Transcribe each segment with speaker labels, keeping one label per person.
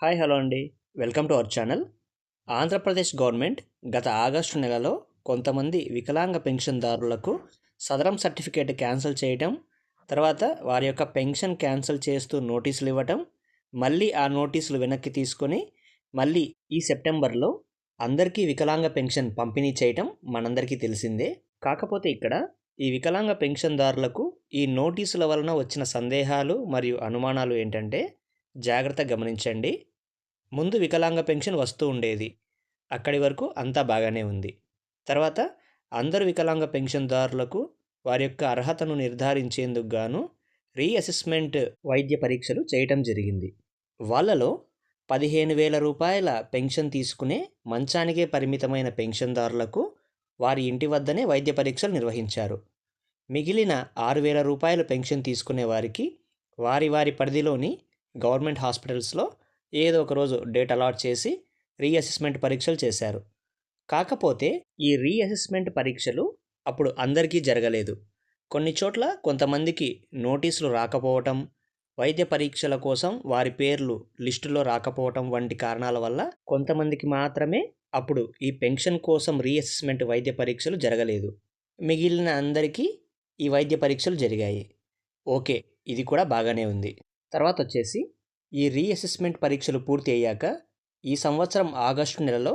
Speaker 1: Hi hello అండి. Welcome to our channel. Andhra Pradesh government గత August నెలలో కొంతమంది వికలాంగ పెన్షన్దారులకు సదరం సర్టిఫికేట్ క్యాన్సిల్ చేయటం తర్వాత వారి యొక్క పెన్షన్ క్యాన్సిల్ చేస్తూ నోటీసులు ఇవ్వటం మళ్ళీ ఆ నోటీసులు వెనక్కి తీసుకొని మళ్ళీ ఈ సెప్టెంబర్లో అందరికీ వికలాంగ పెన్షన్ పంపిణీ చేయటం మనందరికీ తెలిసిందే. కాకపోతే ఇక్కడ ఈ వికలాంగ పెన్షన్దారులకు ఈ నోటీసుల వలన వచ్చిన సందేహాలు మరియు అనుమానాలు ఏంటంటే జాగ్రత్త గమనించండి. ముందు వికలాంగ పెన్షన్ వస్తూ ఉండేది. అక్కడి వరకు అంతా బాగానే ఉంది. తర్వాత అందరు వికలాంగ పెన్షన్దారులకు వారి యొక్క అర్హతను నిర్ధారించేందుకు గాను రీఅసెస్మెంట్ వైద్య పరీక్షలు చేయటం జరిగింది. వాళ్ళలో పదిహేను వేల రూపాయల పెన్షన్ తీసుకునే మంచానికే పరిమితమైన పెన్షన్దారులకు వారి ఇంటి వద్దనే వైద్య పరీక్షలు నిర్వహించారు. మిగిలిన ఆరు వేల రూపాయల పెన్షన్ తీసుకునే వారికి వారి వారి పరిధిలోని గవర్నమెంట్ హాస్పిటల్స్లో ఏదో ఒక రోజు డేట్ అలాట్ చేసి రీఅసెస్మెంట్ పరీక్షలు చేశారు. కాకపోతే ఈ రీఅసెస్మెంట్ పరీక్షలు అప్పుడు అందరికీ జరగలేదు. కొన్ని చోట్ల కొంతమందికి నోటీసులు రాకపోవటం వైద్య పరీక్షల కోసం వారి పేర్లు లిస్టులో రాకపోవటం వంటి కారణాల వల్ల కొంతమందికి మాత్రమే అప్పుడు ఈ పెన్షన్ కోసం రీఅసెస్మెంట్ వైద్య పరీక్షలు జరగలేదు. మిగిలిన అందరికీ ఈ వైద్య పరీక్షలు జరిగాయి. ఓకే ఇది కూడా బాగానే ఉంది. తర్వాత వచ్చేసి ఈ రీఅసెస్మెంట్ పరీక్షలు పూర్తి అయ్యాక ఈ సంవత్సరం ఆగస్టు నెలలో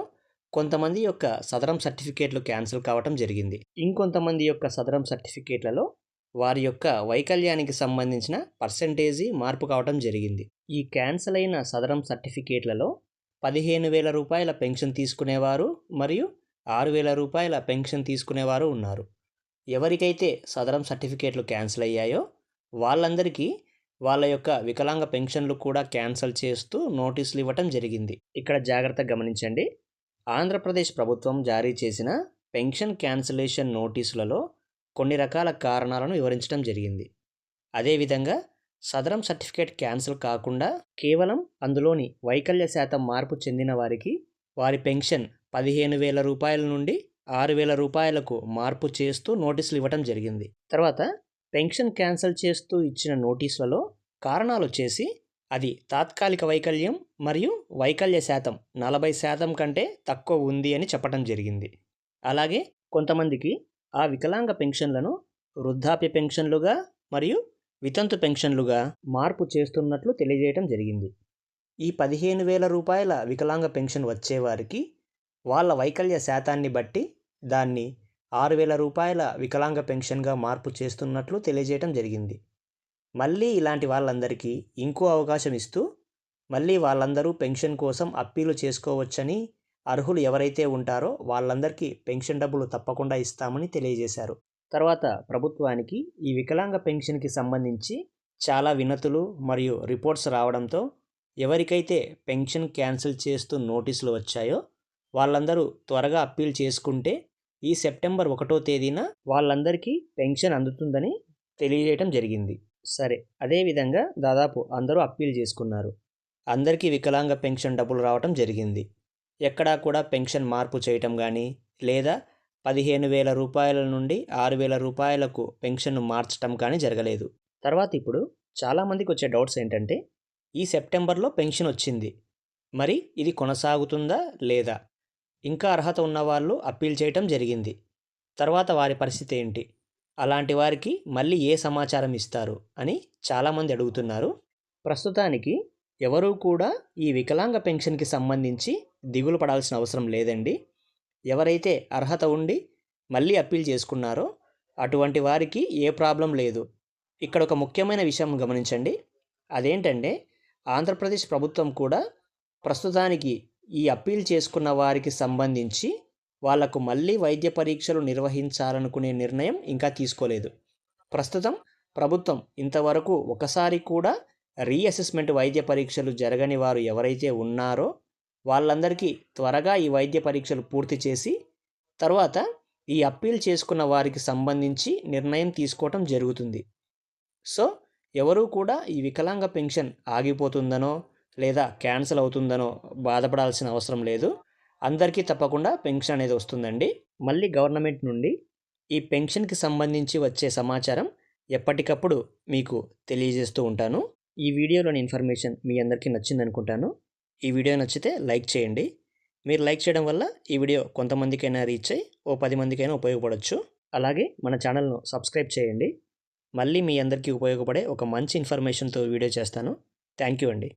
Speaker 1: కొంతమంది యొక్క సదరం సర్టిఫికేట్లు క్యాన్సిల్ కావటం జరిగింది. ఇంకొంతమంది యొక్క సదరం సర్టిఫికేట్లలో వారి యొక్క వైకల్యానికి సంబంధించిన పర్సంటేజీ మార్పు కావటం జరిగింది. ఈ క్యాన్సిల్ అయిన సదరం సర్టిఫికేట్లలో పదిహేను వేల రూపాయల పెన్షన్ తీసుకునేవారు మరియు ఆరు వేల రూపాయల పెన్షన్ తీసుకునేవారు ఉన్నారు. ఎవరికైతే సదరం సర్టిఫికేట్లు క్యాన్సిల్ అయ్యాయో వాళ్ళందరికీ వాళ్ళ యొక్క వికలాంగ పెన్షన్లు కూడా క్యాన్సిల్ చేస్తూ నోటీసులు ఇవ్వటం జరిగింది. ఇక్కడ జాగ్రత్త గమనించండి. ఆంధ్రప్రదేశ్ ప్రభుత్వం జారీ చేసిన పెన్షన్ క్యాన్సిలేషన్ నోటీసులలో కొన్ని రకాల కారణాలను వివరించడం జరిగింది. అదేవిధంగా సదరం సర్టిఫికేట్ క్యాన్సిల్ కాకుండా కేవలం అందులోని వైకల్య శాతం మార్పు చెందిన వారికి వారి పెన్షన్ పదిహేను వేల రూపాయల నుండి ఆరు వేల రూపాయలకు మార్పు చేస్తూ నోటీసులు ఇవ్వటం జరిగింది. తర్వాత పెన్షన్ క్యాన్సిల్ చేస్తూ ఇచ్చిన నోటీసులలో కారణాలు వచ్చేసి అది తాత్కాలిక వైకల్యం మరియు వైకల్య శాతం నలభై శాతం కంటే తక్కువ ఉంది అని చెప్పడం జరిగింది. అలాగే కొంతమందికి ఆ వికలాంగ పెన్షన్లను వృద్ధాప్య పెన్షన్లుగా మరియు వితంతు పెన్షన్లుగా మార్పు చేస్తున్నట్లు తెలియజేయడం జరిగింది. ఈ పదిహేను వేల రూపాయల వికలాంగ పెన్షన్ వచ్చేవారికి వాళ్ళ వైకల్య శాతాన్ని బట్టి దాన్ని ఆరు వేల రూపాయల వికలాంగ పెన్షన్గా మార్పు చేస్తున్నట్లు తెలియజేయడం జరిగింది. మళ్ళీ ఇలాంటి వాళ్ళందరికీ ఇంకో అవకాశం ఇస్తూ మళ్ళీ వాళ్ళందరూ పెన్షన్ కోసం అప్పీలు చేసుకోవచ్చని అర్హులు ఎవరైతే ఉంటారో వాళ్ళందరికీ పెన్షన్ డబ్బులు తప్పకుండా ఇస్తామని తెలియజేశారు. తర్వాత ప్రభుత్వానికి ఈ వికలాంగ పెన్షన్కి సంబంధించి చాలా వినతులు మరియు రిపోర్ట్స్ రావడంతో ఎవరికైతే పెన్షన్ క్యాన్సిల్ చేస్తూ నోటీసులు వచ్చాయో వాళ్ళందరూ త్వరగా అప్పీల్ చేసుకుంటే ఈ సెప్టెంబర్ ఒకటో తేదీన వాళ్ళందరికీ పెన్షన్ అందుతుందని తెలియజేయటం జరిగింది. సరే. అదేవిధంగా దాదాపు అందరూ అప్పీల్ చేసుకున్నారు. అందరికీ వికలాంగ పెన్షన్ డబ్బులు రావటం జరిగింది. ఎక్కడా కూడా పెన్షన్ మార్పు చేయటం కానీ లేదా పదిహేను వేల రూపాయల నుండి ఆరు వేల రూపాయలకు పెన్షన్ను మార్చటం కానీ జరగలేదు. తర్వాత ఇప్పుడు చాలామందికి వచ్చే డౌట్స్ ఏంటంటే ఈ సెప్టెంబర్లో పెన్షన్ వచ్చింది. మరి ఇది కొనసాగుతుందా లేదా? ఇంకా అర్హత ఉన్నవాళ్ళు అప్పీల్ చేయటం జరిగింది. తర్వాత వారి పరిస్థితి ఏంటి? అలాంటి వారికి మళ్ళీ ఏ సమాచారం ఇస్తారు అని చాలామంది అడుగుతున్నారు. ప్రస్తుతానికి ఎవరూ కూడా ఈ వికలాంగ పెన్షన్కి సంబంధించి దిగులు పడాల్సిన అవసరం లేదండి. ఎవరైతే అర్హత ఉండి మళ్ళీ అప్పీల్ చేసుకున్నారో అటువంటి వారికి ఏ ప్రాబ్లం లేదు. ఇక్కడ ఒక ముఖ్యమైన విషయం గమనించండి. అదేంటంటే ఆంధ్రప్రదేశ్ ప్రభుత్వం కూడా ప్రస్తుతానికి ఈ అప్పీల్ చేసుకున్న వారికి సంబంధించి వాళ్ళకు మళ్ళీ వైద్య పరీక్షలు నిర్వహించాలనుకునే నిర్ణయం ఇంకా తీసుకోలేదు. ప్రస్తుతం ప్రభుత్వం ఇంతవరకు ఒకసారి కూడా రీఅసెస్మెంట్ వైద్య పరీక్షలు జరగని వారు ఎవరైతే ఉన్నారో వాళ్ళందరికీ త్వరగా ఈ వైద్య పరీక్షలు పూర్తి చేసి తర్వాత ఈ అప్పీల్ చేసుకున్న వారికి సంబంధించి నిర్ణయం తీసుకోవటం జరుగుతుంది. సో ఎవరూ కూడా ఈ వికలాంగ పెన్షన్ ఆగిపోతుందనో లేదా క్యాన్సిల్ అవుతుందనో బాధపడాల్సిన అవసరం లేదు. అందరికీ తప్పకుండా పెన్షన్ అనేది వస్తుందండి. మళ్ళీ గవర్నమెంట్ నుండి ఈ పెన్షన్కి సంబంధించి వచ్చే సమాచారం ఎప్పటికప్పుడు మీకు తెలియజేస్తూ ఉంటాను. ఈ వీడియోలోని ఇన్ఫర్మేషన్ మీ అందరికీ నచ్చింది అనుకుంటాను ఈ వీడియో నచ్చితే లైక్ చేయండి. మీరు లైక్ చేయడం వల్ల ఈ వీడియో కొంతమందికైనా రీచ్ అయ్యి ఓ పది మందికైనా ఉపయోగపడవచ్చు అలాగే మన ఛానల్ను సబ్స్క్రైబ్ చేయండి. మళ్ళీ మీ అందరికీ ఉపయోగపడే ఒక మంచి ఇన్ఫర్మేషన్తో వీడియో చేస్తాను. థ్యాంక్ యూ అండి.